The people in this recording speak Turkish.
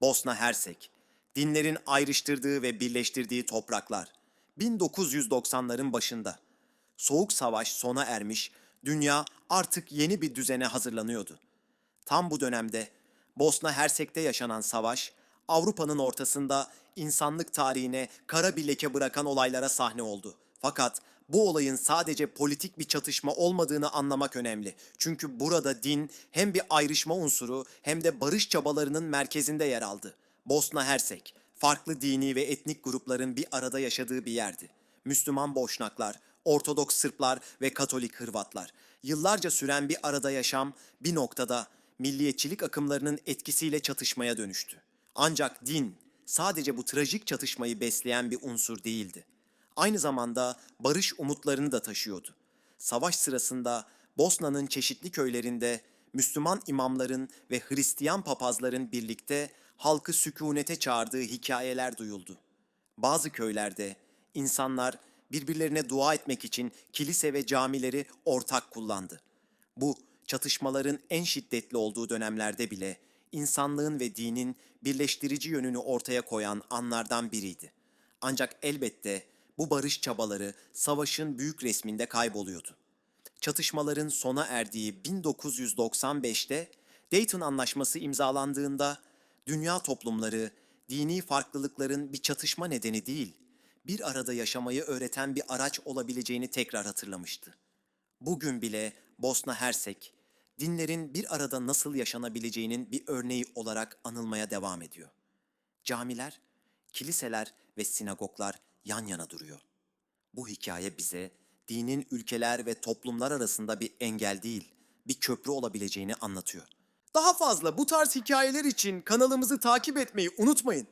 Bosna Hersek, dinlerin ayrıştırdığı ve birleştirdiği topraklar. 1990'ların başında. Soğuk Savaş sona ermiş, dünya artık yeni bir düzene hazırlanıyordu. Tam bu dönemde Bosna Hersek'te yaşanan savaş, Avrupa'nın ortasında insanlık tarihine kara bir leke bırakan olaylara sahne oldu. Fakat bu olayın sadece politik bir çatışma olmadığını anlamak önemli. Çünkü burada din hem bir ayrışma unsuru hem de barış çabalarının merkezinde yer aldı. Bosna Hersek, farklı dini ve etnik grupların bir arada yaşadığı bir yerdi. Müslüman Boşnaklar, Ortodoks Sırplar ve Katolik Hırvatlar. Yıllarca süren bir arada yaşam bir noktada milliyetçilik akımlarının etkisiyle çatışmaya dönüştü. Ancak din sadece bu trajik çatışmayı besleyen bir unsur değildi. Aynı zamanda barış umutlarını da taşıyordu. Savaş sırasında Bosna'nın çeşitli köylerinde Müslüman imamların ve Hristiyan papazların birlikte halkı sükunete çağırdığı hikayeler duyuldu. Bazı köylerde insanlar birbirlerine dua etmek için kilise ve camileri ortak kullandı. Bu çatışmaların en şiddetli olduğu dönemlerde bile insanlığın ve dinin birleştirici yönünü ortaya koyan anlardan biriydi. Ancak elbette bu barış çabaları savaşın büyük resminde kayboluyordu. Çatışmaların sona erdiği 1995'te Dayton Anlaşması imzalandığında dünya toplumları dini farklılıkların bir çatışma nedeni değil, bir arada yaşamayı öğreten bir araç olabileceğini tekrar hatırlamıştı. Bugün bile Bosna Hersek, dinlerin bir arada nasıl yaşanabileceğinin bir örneği olarak anılmaya devam ediyor. Camiler, kiliseler ve sinagoglar yan yana duruyor. Bu hikaye bize dinin ülkeler ve toplumlar arasında bir engel değil, bir köprü olabileceğini anlatıyor. Daha fazla bu tarz hikayeler için kanalımızı takip etmeyi unutmayın.